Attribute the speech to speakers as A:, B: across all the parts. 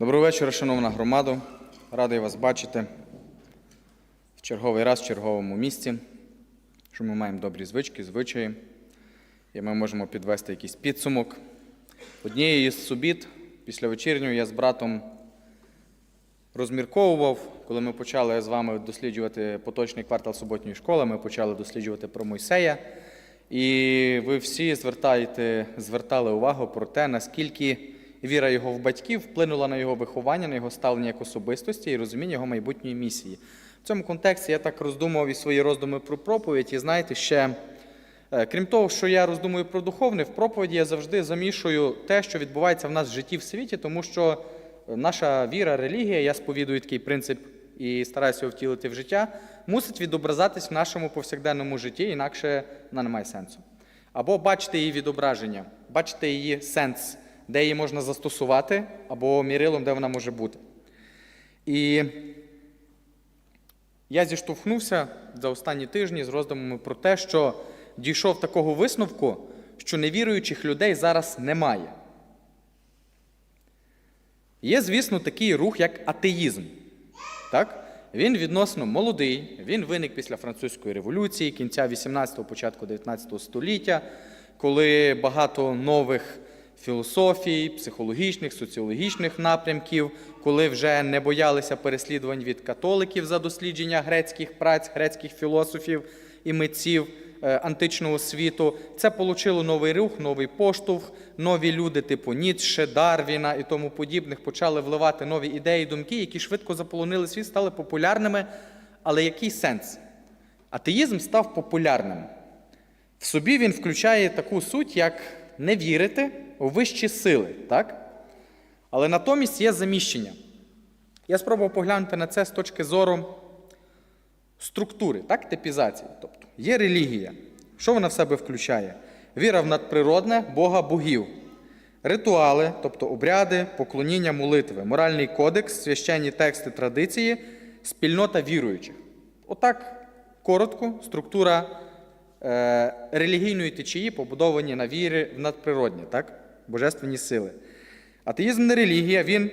A: Доброго вечора, шановна громада. Радий вас бачити в черговий раз в черговому місці, що ми маємо добрі звички, звичаї, і ми можемо підвести якийсь підсумок. Однієї з субіт, після вечірньої, я з братом розмірковував, коли ми почали з вами досліджувати поточний квартал суботньої школи, ми почали досліджувати про Мойсея. І ви всі звертаєте, звертали увагу про те, наскільки віра його в батьків вплинула на його виховання, на його ставлення як особистості і розуміння його майбутньої місії. В цьому контексті я так роздумував і свої роздуми про проповідь. І знаєте, ще, е, крім того, що я роздумую про духовне, в проповіді я завжди замішую те, що відбувається в нас в житті в світі, тому що наша віра, релігія, я сповідую такий принцип і стараюся його втілити в життя, мусить відобразатись в нашому повсякденному житті, інакше вона не має сенсу. Або бачити її відображення, бачити її сенс, де її можна застосувати, або мірилом, де вона може бути. І я зіштовхнувся за останні тижні з роздумами про те, що дійшов такого висновку, що невіруючих людей зараз немає. Є, звісно, такий рух, як атеїзм. Так? Він відносно молодий, він виник після французької революції, кінця 18-го, початку 19 століття, коли багато нових філософій, психологічних, соціологічних напрямків, коли вже не боялися переслідувань від католиків за дослідження грецьких праць, грецьких філософів і митців е, античного світу. Це получило новий рух, новий поштовх, нові люди, типу Ніцше, Дарвіна і тому подібних, почали вливати нові ідеї, думки, які швидко заполонили світ, стали популярними. Але який сенс? Атеїзм став популярним. В собі він включає таку суть, як не вірити вищі сили, так? Але натомість є заміщення. Я спробував поглянути на це з точки зору структури, так, типізації. Тобто є релігія. Що вона в себе включає? Віра в надприродне, Бога богів, ритуали, тобто обряди, поклоніння, молитви, моральний кодекс, священні тексти, традиції, спільнота віруючих. Отак коротко структура е, релігійної течії побудовані на вірі в надприродні, так? Божественні сили. Атеїзм не релігія, він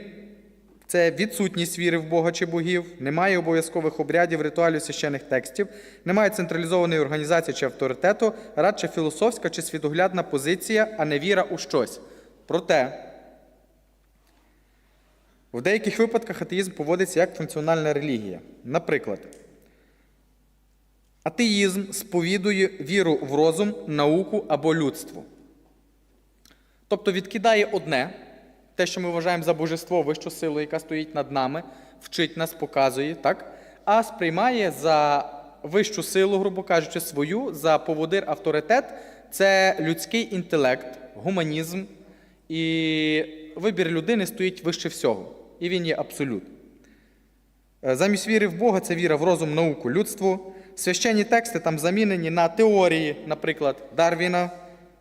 A: це відсутність віри в Бога чи богів, немає обов'язкових обрядів, ритуалів священих текстів, немає централізованої організації чи авторитету, радше філософська чи світоглядна позиція, а не віра у щось. Проте, в деяких випадках атеїзм поводиться як функціональна релігія. Наприклад, атеїзм сповідує віру в розум, науку або людство. Тобто відкидає одне, те, що ми вважаємо за божество, вищу силу, яка стоїть над нами, вчить нас, показує, так? а сприймає за вищу силу, грубо кажучи, свою, за поводир авторитет це людський інтелект, гуманізм, і вибір людини стоїть вище всього. І він є абсолют. Е, Замість віри в Бога це віра в розум, науку, людству. Священні тексти там замінені на теорії, наприклад, Дарвіна,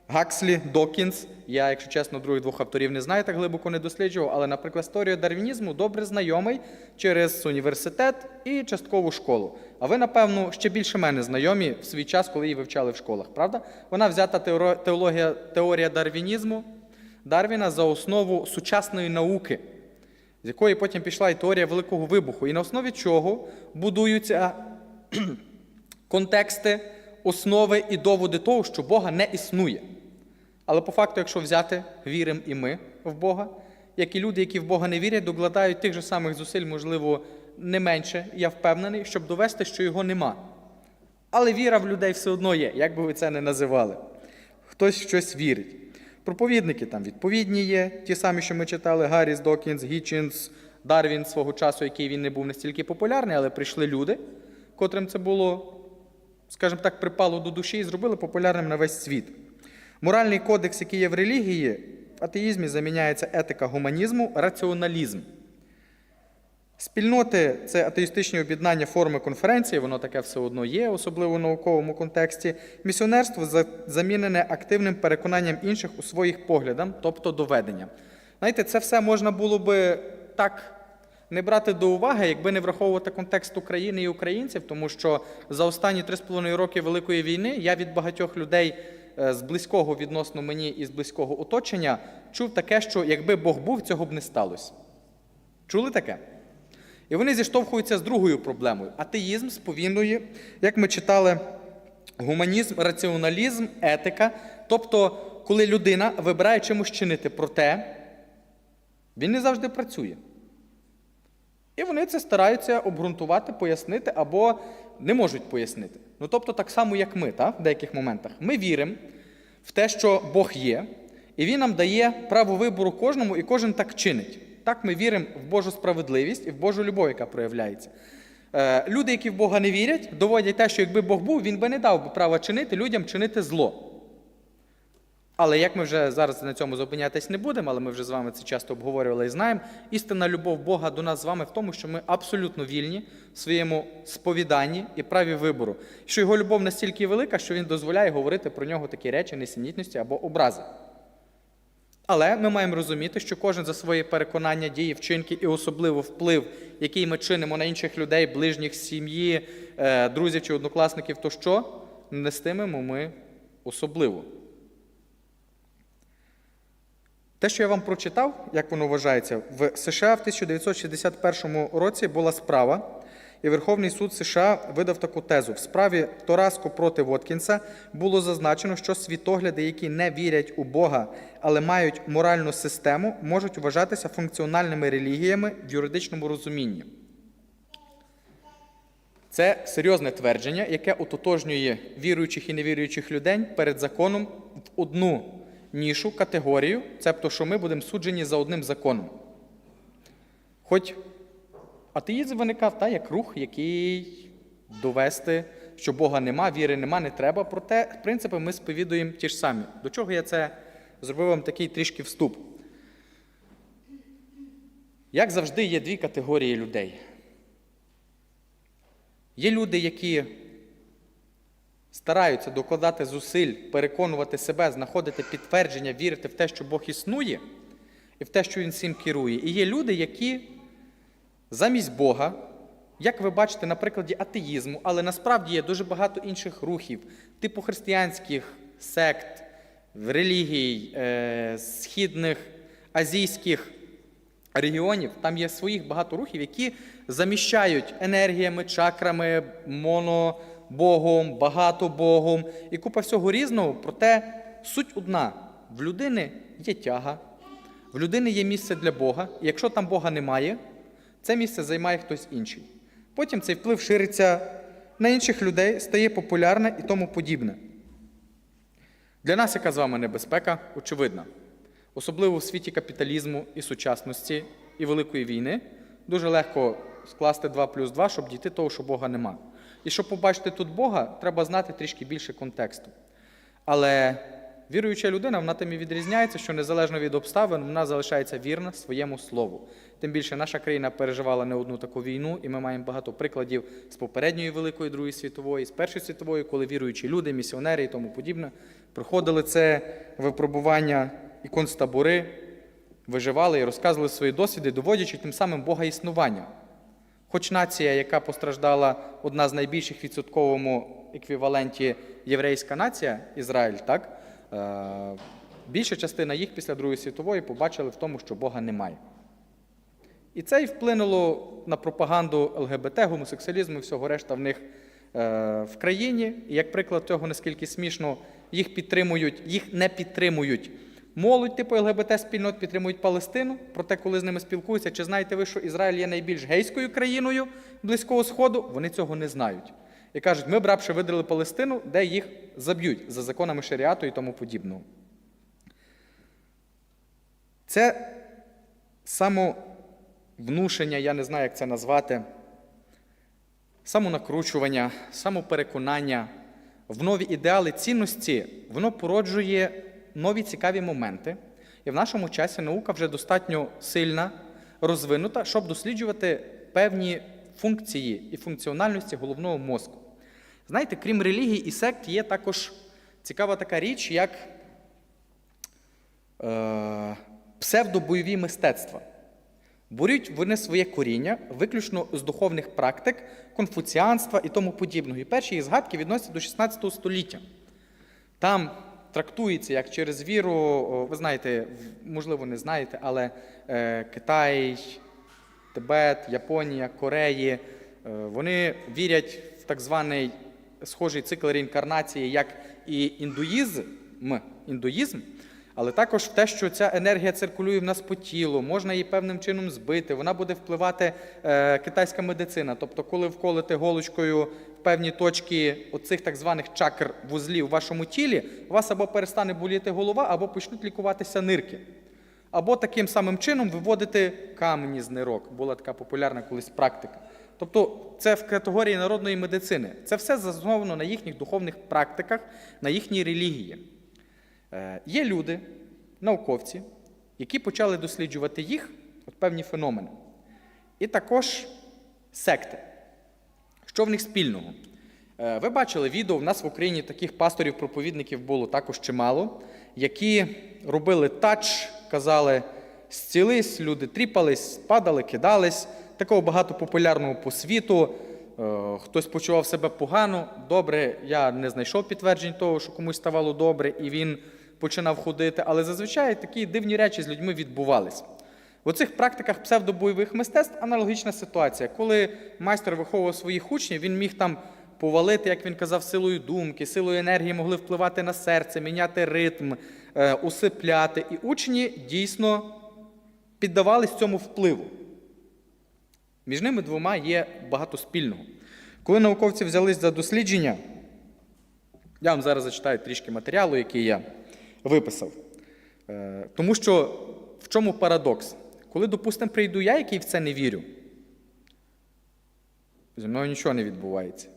A: Гакслі, Докінс. Я, якщо чесно, других двох авторів не знаю, так глибоко не досліджував, але, наприклад, історію дарвінізму добре знайомий через університет і часткову школу. А ви, напевно, ще більше мене знайомі в свій час, коли її вивчали в школах, правда? Вона взята теологія, теорія дарвінізму Дарвіна за основу сучасної науки, з якої потім пішла і теорія Великого вибуху, і на основі чого будуються контексти, основи і доводи того, що Бога не існує. Але по факту, якщо взяти, віримо і ми в Бога, як і люди, які в Бога не вірять, докладають тих же самих зусиль, можливо, не менше, я впевнений, щоб довести, що його нема. Але віра в людей все одно є, як би ви це не називали. Хтось в щось вірить. Проповідники там відповідні є, ті самі, що ми читали: Гарріс, Докінс, Гічинс, Дарвін свого часу, який він не був настільки популярний, але прийшли люди, котрим це було, скажімо так, припало до душі і зробили популярним на весь світ. Моральний кодекс, який є в релігії, в атеїзмі заміняється етика гуманізму, раціоналізм. Спільноти це атеїстичні об'єднання форми конференції, воно таке все одно є, особливо в науковому контексті. Місіонерство замінене активним переконанням інших у своїх поглядах, тобто доведенням. Знаєте, це все можна було би так не брати до уваги, якби не враховувати контекст України і українців, тому що за останні 3,5 роки Великої війни я від багатьох людей е, з близького відносно мені і з близького оточення чув таке, що якби Бог був, цього б не сталося. Чули таке? І вони зіштовхуються з другою проблемою. Атеїзм сповінує, як ми читали, гуманізм, раціоналізм, етика. Тобто, коли людина вибирає чимось чинити, проте він не завжди працює. І вони це стараються обґрунтувати, пояснити або не можуть пояснити. Ну тобто, так само, як ми, так, в деяких моментах. Ми віримо в те, що Бог є, і Він нам дає право вибору кожному, і кожен так чинить. Так ми віримо в Божу справедливість і в Божу любов, яка проявляється. Е, Люди, які в Бога не вірять, доводять те, що якби Бог був, він би не дав би права чинити людям чинити зло. Але як ми вже зараз на цьому зупинятись не будемо, але ми вже з вами це часто обговорювали і знаємо, істинна любов Бога до нас з вами в тому, що ми абсолютно вільні в своєму сповіданні і праві вибору. Що його любов настільки велика, що він дозволяє говорити про нього такі речі, несенітності або образи. Але ми маємо розуміти, що кожен за своє переконання, дії, вчинки і особливо вплив, який ми чинимо на інших людей, ближніх сім'ї, е, друзів чи однокласників, то що нестимемо ми особливо. Те, що я вам прочитав, як воно вважається, в США в 1961 році була справа, і Верховний суд США видав таку тезу. В справі Тораско проти Воткінса було зазначено, що світогляди, які не вірять у Бога, але мають моральну систему, можуть вважатися функціональними релігіями в юридичному розумінні. Це серйозне твердження, яке ототожнює віруючих і невіруючих людей перед законом в одну нішу, категорію, цебто, що ми будемо суджені за одним законом. Хоч атеїзм виникав та, як рух, який довести, що Бога нема, віри нема, не треба. Проте, в принципі, ми сповідуємо ті ж самі. До чого я це зробив вам такий трішки вступ? Як завжди, є дві категорії людей. Є люди, які стараються докладати зусиль, переконувати себе, знаходити підтвердження, вірити в те, що Бог існує, і в те, що Він всім керує. І є люди, які замість Бога, як ви бачите на прикладі атеїзму, але насправді є дуже багато інших рухів, типу християнських сект, релігій, е, східних, азійських регіонів, там є своїх багато рухів, які заміщають енергіями, чакрами, монобогом, багатобогом і купа всього різного. Проте суть одна: в людини є тяга, в людини є місце для Бога, і якщо там Бога немає, це місце займає хтось інший. Потім цей вплив шириться на інших людей, стає популярне і тому подібне. Для нас яка з вами небезпека? Очевидна. Особливо в світі капіталізму і сучасності і Великої війни дуже легко скласти 2 плюс 2, щоб дійти того, що Бога нема. І щоб побачити тут Бога, треба знати трішки більше контексту. Але віруюча людина, вона тим і відрізняється, що незалежно від обставин, вона залишається вірна своєму слову. Тим більше наша країна переживала не одну таку війну, і ми маємо багато прикладів з попередньої Великої Другої світової, з Першої світової, коли віруючі люди, місіонери і тому подібне, проходили це випробування і концтабори, виживали і розказували свої досвіди, доводячи тим самим Бога існування. Хоч нація, яка постраждала, одна з найбільших відсотковому еквіваленті єврейська нація, Ізраїль, так? Е, більша частина їх після Другої світової побачили в тому, що Бога немає. І це і вплинуло на пропаганду ЛГБТ, гомосексуалізму і всього решта в них е, в країні. І як приклад цього, наскільки смішно, їх підтримують, їх не підтримують. Молодь типу ЛГБТ спільнот підтримують Палестину. Проте, коли з ними спілкуються, чи знаєте ви, що Ізраїль є найбільш гейською країною Близького Сходу, вони цього не знають. І кажуть, ми б рабше видали Палестину, де їх заб'ють за законами шаріату і тому подібного. Це самовнушення, я не знаю, як це назвати, самонакручування, самопереконання в нові ідеали цінності, воно породжує нові цікаві моменти. І в нашому часі наука вже достатньо сильна, розвинута, щоб досліджувати певні функції і функціональності головного мозку. Знаєте, крім релігій і сект, є також цікава така річ, як е, псевдобойові мистецтва. Борють вони своє коріння виключно з духовних практик, конфуціанства і тому подібного. І перші їх згадки відносяться до 16 століття. Там трактується як через віру, ви знаєте, можливо, не знаєте, але е, Китай, Тибет, Японія, Кореї, е, вони вірять в так званий схожий цикл реінкарнації, як і індуїзм, індуїзм, але також в те, що ця енергія циркулює в нас по тілу, можна її певним чином збити, вона буде впливати е, китайська медицина. Тобто, коли вколити голочкою певні точки оцих так званих чакр вузлів в вашому тілі, у вас або перестане боліти голова, або почнуть лікуватися нирки. Або таким самим чином виводити камені з нирок. Була така популярна колись практика. Тобто це в категорії народної медицини. Це все засновано на їхніх духовних практиках, на їхній релігії. Е, Є люди, науковці, які почали досліджувати їх, от певні феномени. І також секти. Що в них спільного? Е, Ви бачили відео, в нас в Україні таких пасторів-проповідників було також чимало, які робили тач, казали зцілись, люди тріпались, падали, кидались. Такого багато популярного по світу. Е, Хтось почував себе погано, добре. Я не знайшов підтверджень того, що комусь ставало добре, і він починав ходити. Але зазвичай такі дивні речі з людьми відбувались. В оцих практиках псевдобойових мистецтв аналогічна ситуація. Коли майстер виховував своїх учнів, він міг там повалити, як він казав, силою думки, силою енергії могли впливати на серце, міняти ритм, е, усипляти. І учні дійсно піддавались цьому впливу. Між ними двома є багато спільного. Коли науковці взялись за дослідження, я вам зараз зачитаю трішки матеріалу, який я виписав. Е, Тому що в чому парадокс? Коли, допустимо, прийду я, який в це не вірю, зі мною нічого не відбувається.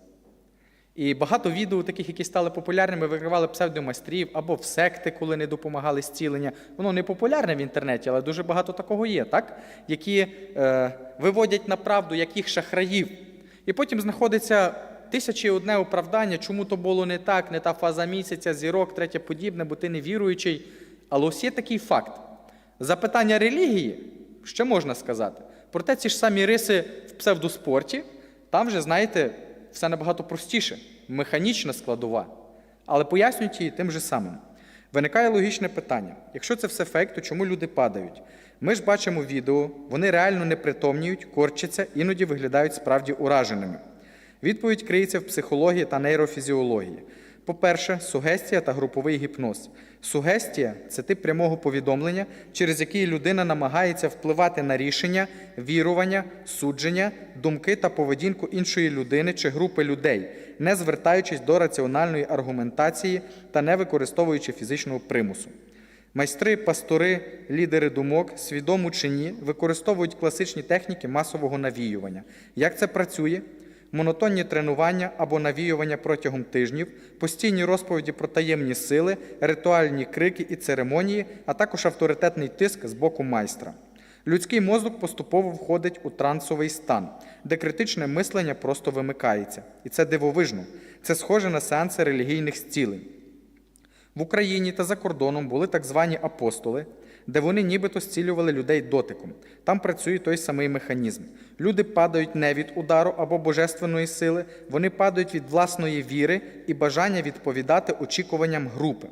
A: І багато відео, таких, які стали популярними, викривали псевдомайстрів або в секти, коли не допомагали зцілення. Воно не популярне в інтернеті, але дуже багато такого є, так? які е, виводять на правду яких шахраїв. І потім знаходиться тисячі одне оправдання, чому то було не так, не та фаза місяця, зірок, третє подібне, бо ти не віруючий. Але ось є такий факт. Запитання релігії, що можна сказати? Проте ці ж самі риси в псевдоспорті, там вже, знаєте, все набагато простіше, механічна складова, але пояснюють її тим же самим. Виникає логічне питання: якщо це все фейк, то чому люди падають? Ми ж бачимо відео, вони реально непритомніють, корчаться, іноді виглядають справді ураженими. Відповідь криється в психології та нейрофізіології. По-перше, сугестія та груповий гіпноз. Сугестія це тип прямого повідомлення, через який людина намагається впливати на рішення, вірування, судження, думки та поведінку іншої людини чи групи людей, не звертаючись до раціональної аргументації та не використовуючи фізичного примусу. Майстри, пастори, лідери думок, свідомо чи ні, використовують класичні техніки масового навіювання. Як це працює? Монотонні тренування або навіювання протягом тижнів, постійні розповіді про таємні сили, ритуальні крики і церемонії, а також авторитетний тиск з боку майстра. Людський мозок поступово входить у трансовий стан, де критичне мислення просто вимикається. І це дивовижно. Це схоже на сеанси релігійних зцілень. В Україні та за кордоном були так звані апостоли, де вони нібито зцілювали людей дотиком. Там працює той самий механізм. Люди падають не від удару або божественної сили, вони падають від власної віри і бажання відповідати очікуванням групи.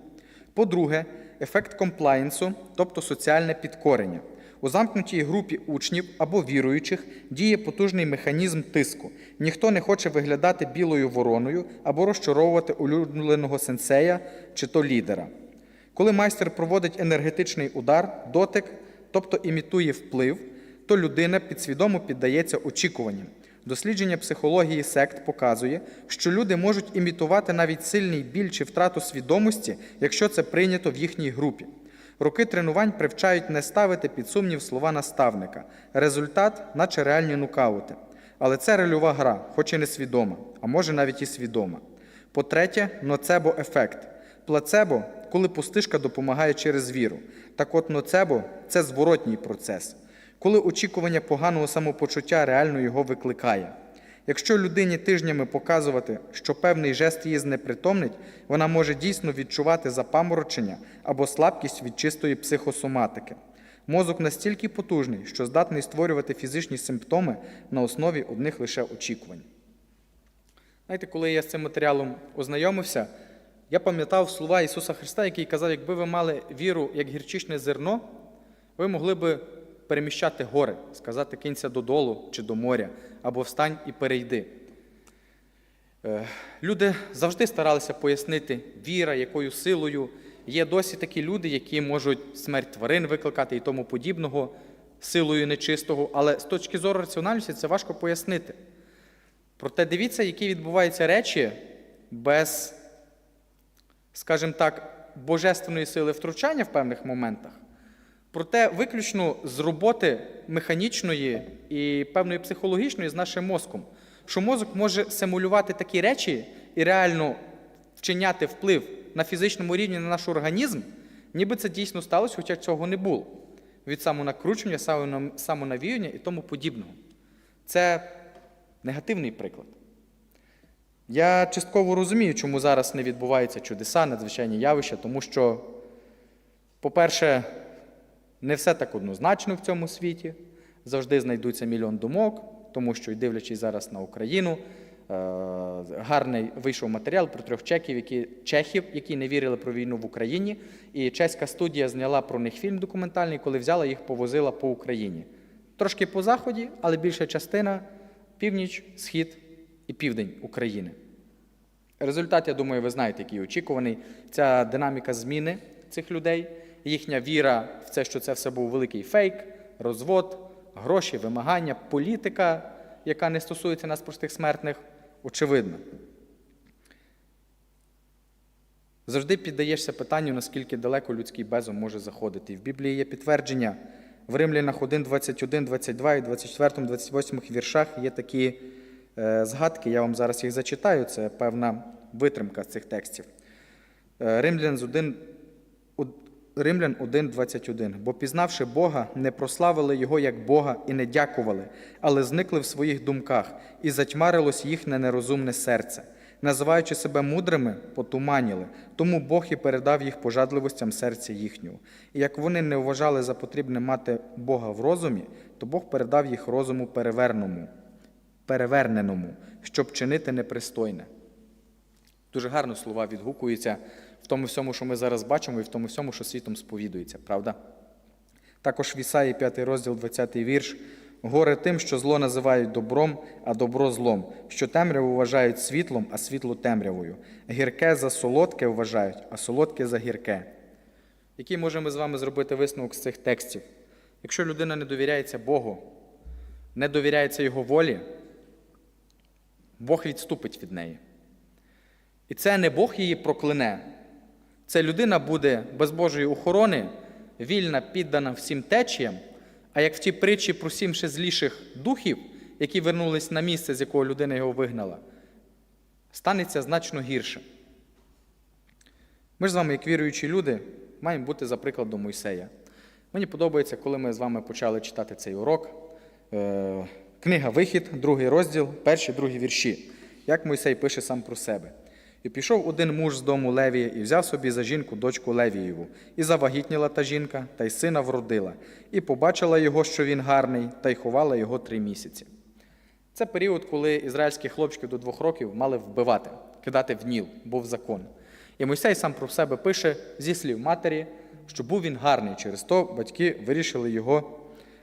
A: По-друге, ефект комплаєнсу, тобто соціальне підкорення. У замкнутій групі учнів або віруючих діє потужний механізм тиску. Ніхто не хоче виглядати білою вороною або розчаровувати улюбленого сенсея чи то лідера. Коли майстер проводить енергетичний удар, дотик, тобто імітує вплив, то людина підсвідомо піддається очікуванням. Дослідження психології сект показує, що люди можуть імітувати навіть сильний біль чи втрату свідомості, якщо це прийнято в їхній групі. Роки тренувань привчають не ставити під сумнів слова наставника. Результат, наче реальні нокаути. Але це рольова гра, хоч і не свідома, а може навіть і свідома. По-третє, ноцебо-ефект. Плацебо, коли пустишка допомагає через віру. Так от ноцебо це зворотній процес, коли очікування поганого самопочуття реально його викликає. Якщо людині тижнями показувати, що певний жест її знепритомнить, вона може дійсно відчувати запаморочення або слабкість від чистої психосоматики. Мозок настільки потужний, що здатний створювати фізичні симптоми на основі одних лише очікувань. Знаєте, коли я з цим матеріалом ознайомився, я пам'ятав слова Ісуса Христа, який казав, якби ви мали віру як гірчичне зерно, ви могли би переміщати гори, сказати кинься додолу чи до моря, або встань і перейди. Е, Люди завжди старалися пояснити, віра, якою силою. Є досі такі люди, які можуть смерть тварин викликати і тому подібного силою нечистого, але з точки зору раціональності це важко пояснити. Проте дивіться, які відбуваються речі без, скажімо так, божественної сили втручання в певних моментах. Проте виключно з роботи механічної і певної психологічної з нашим мозком, що мозок може симулювати такі речі і реально вчиняти вплив на фізичному рівні на наш організм, ніби це дійсно сталося, хоча цього не було. Від самонакручення, самонавіювання і тому подібного. Це негативний приклад. Я частково розумію, чому зараз не відбуваються чудеса, надзвичайні явища, тому що, по-перше, не все так однозначно в цьому світі. Завжди знайдуться мільйон думок, тому що, і дивлячись зараз на Україну, е, гарний вийшов матеріал про трьох чехів, які, чехів, які не вірили про війну в Україні. І чеська студія зняла про них фільм документальний, коли взяла їх, повозила по Україні. Трошки по заході, але більша частина північ, схід і південь України. Результат, я думаю, ви знаєте, який очікуваний. Ця динаміка зміни цих людей, їхня віра в це, що це все був великий фейк, розвод, гроші, вимагання, політика, яка не стосується нас, простих смертних, очевидно. Завжди піддаєшся питанню, наскільки далеко людський безум може заходити. І в Біблії є підтвердження. В Римлянах 1, 21, 22 і 24, 28 віршах є такі згадки. Я вам зараз їх зачитаю. Це певна витримка з цих текстів. Е, Римлян з 1, Римлян 1, 21. Бо пізнавши Бога, не прославили Його як Бога і не дякували, але зникли в своїх думках, і затьмарилось їхнє нерозумне серце. Називаючи себе мудрими, потуманіли, тому Бог і передав їх пожадливостям серця їхнього. І як вони не вважали за потрібне мати Бога в розумі, то Бог передав їх розуму переверному, переверненому, щоб чинити непристойне. Дуже гарно слова відгукуються в тому всьому, що ми зараз бачимо, і в тому всьому, що світом сповідується, правда? Також в Ісаї 5 розділ, 20 вірш. Горе тим, що зло називають добром, а добро злом, що темряву вважають світлом, а світло темрявою. Гірке за солодке вважають, а солодке за гірке. Який можемо з вами зробити висновок з цих текстів? Якщо людина не довіряється Богу, не довіряється Його волі, Бог відступить від неї. І це не Бог її прокляне. Це людина буде без Божої охорони, вільна, піддана всім течіям, а як в тій притчі про сім ще зліших духів, які вернулись на місце, з якого людина його вигнала, станеться значно гірше. Ми ж з вами, як віруючі люди, маємо бути за прикладом Мойсея. Мені подобається, коли ми з вами почали читати цей урок. Книга Вихід, другий розділ, перші, другі вірші. Як Мойсей пише сам про себе. І пішов один муж з дому Левія і взяв собі за жінку дочку Левієву, і завагітніла та жінка, та й сина вродила, і побачила його, що він гарний, та й ховала його три місяці. Це період, коли ізраїльських хлопчиків до двох років мали вбивати, кидати в Ніл, був закон. І Мойсей сам про себе пише зі слів матері, що був він гарний. Через то батьки вирішили його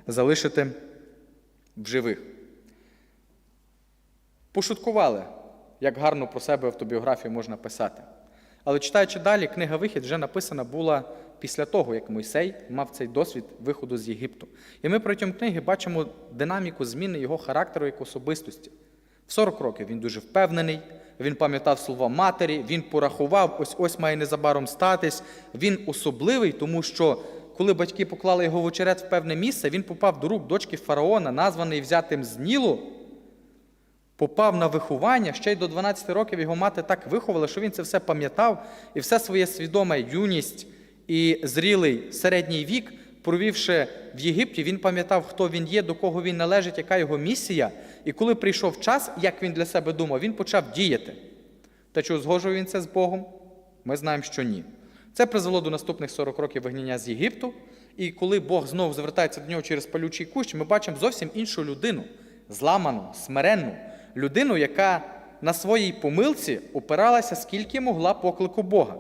A: залишити в живих. Пошуткували, як гарно про себе автобіографію можна писати. Але читаючи далі, книга Вихід вже написана була після того, як Мойсей мав цей досвід виходу з Єгипту. І ми протягом книги бачимо динаміку зміни його характеру як особистості. В 40 років він дуже впевнений, він пам'ятав слова матері, він порахував, ось ось має незабаром статись. Він особливий, тому що коли батьки поклали його в очерет в певне місце, він попав до рук дочки фараона, названий взятим з Нілу, попав на виховання, ще й до 12 років його мати так виховала, що він це все пам'ятав, і все своє свідоме юність і зрілий середній вік, провівши в Єгипті, він пам'ятав, хто він є, до кого він належить, яка його місія. І коли прийшов час, як він для себе думав, він почав діяти. Та чи узгоджував він це з Богом? Ми знаємо, що ні. Це призвело до наступних 40 років вигнання з Єгипту. І коли Бог знову звертається до нього через палючий кущ, ми бачимо зовсім іншу людину, зламану, смиренну, людину, яка на своїй помилці опиралася скільки могла поклику Бога.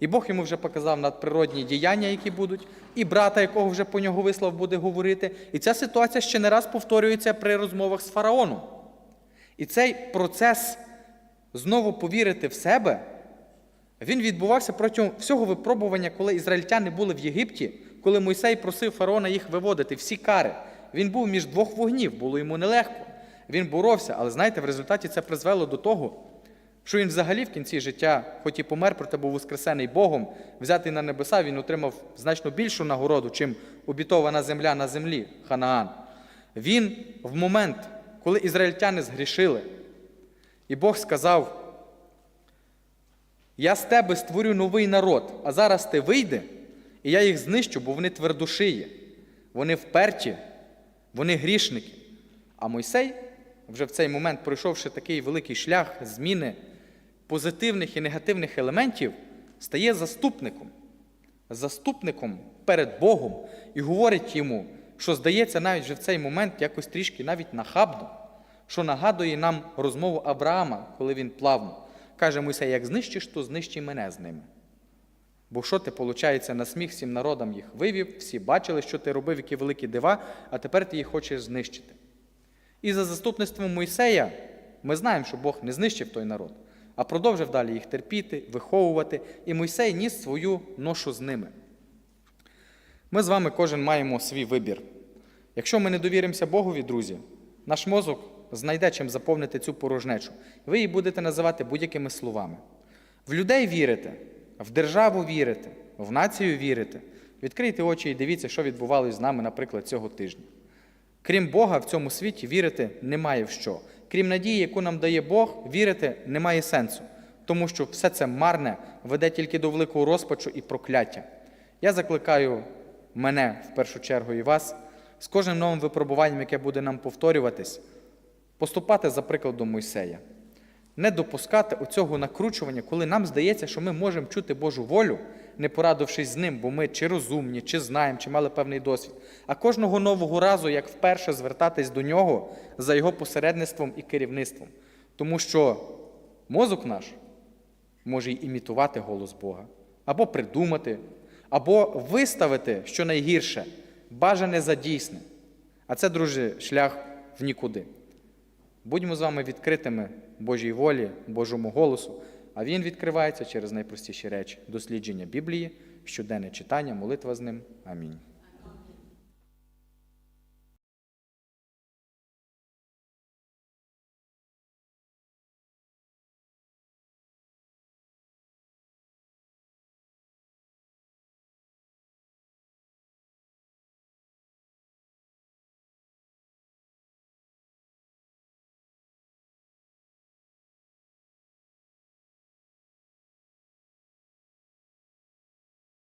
A: І Бог йому вже показав надприродні діяння, які будуть, і брата, якого вже по нього вислав, буде говорити. І ця ситуація ще не раз повторюється при розмовах з фараоном. І цей процес знову повірити в себе, він відбувався протягом всього випробування, коли ізраїльтяни були в Єгипті, коли Мойсей просив фараона їх виводити, всі кари. Він був між двох вогнів, було йому нелегко. Він боровся, але знаєте, в результаті це призвело до того, що він взагалі в кінці життя, хоч і помер, проте був воскресений Богом, взятий на небеса, він отримав значно більшу нагороду, чим обітована земля на землі Ханаан. Він в момент, коли ізраїльтяни згрішили, і Бог сказав: Я з тебе створю новий народ, а зараз ти вийди, і я їх знищу, бо вони твердошиї, вони вперті, вони грішники. А Мойсей, вже в цей момент, пройшовши такий великий шлях зміни позитивних і негативних елементів, стає заступником. Заступником перед Богом і говорить йому, що здається навіть вже в цей момент якось трішки навіть нахабно, що нагадує нам розмову Авраама, коли він плавно. Каже Мойсей, як знищиш, то знищи мене з ними. Бо що ти, виходить, на сміх всім народам їх вивів, всі бачили, що ти робив, які великі дива, а тепер ти їх хочеш знищити. І за заступництвом Мойсея ми знаємо, що Бог не знищив той народ, а продовжив далі їх терпіти, виховувати, і Мойсей ніс свою ношу з ними. Ми з вами кожен маємо свій вибір. Якщо ми не довіримося Богові, друзі, наш мозок знайде чим заповнити цю порожнечу. Ви її будете називати будь-якими словами. В людей вірите, в державу вірите, в націю вірите. Відкрийте очі і дивіться, що відбувалося з нами, наприклад, цього тижня. Крім Бога, в цьому світі вірити немає в що. Крім надії, яку нам дає Бог, вірити немає сенсу, тому що все це марне веде тільки до великого розпачу і прокляття. Я закликаю мене в першу чергу і вас з кожним новим випробуванням, яке буде нам повторюватись, поступати за прикладом Мойсея, не допускати оцього накручування, коли нам здається, що ми можемо чути Божу волю, не порадившись з ним, бо ми чи розумні, чи знаємо, чи мали певний досвід. А кожного нового разу, як вперше звертатись до нього за його посередництвом і керівництвом. Тому що мозок наш може й імітувати голос Бога, або придумати, або виставити, що найгірше, бажане за дійсне. А це, друзі, шлях в нікуди. Будьмо з вами відкритими Божій волі, Божому голосу, а він відкривається через найпростіші речі: дослідження Біблії, щоденне читання, молитва з ним. Амінь.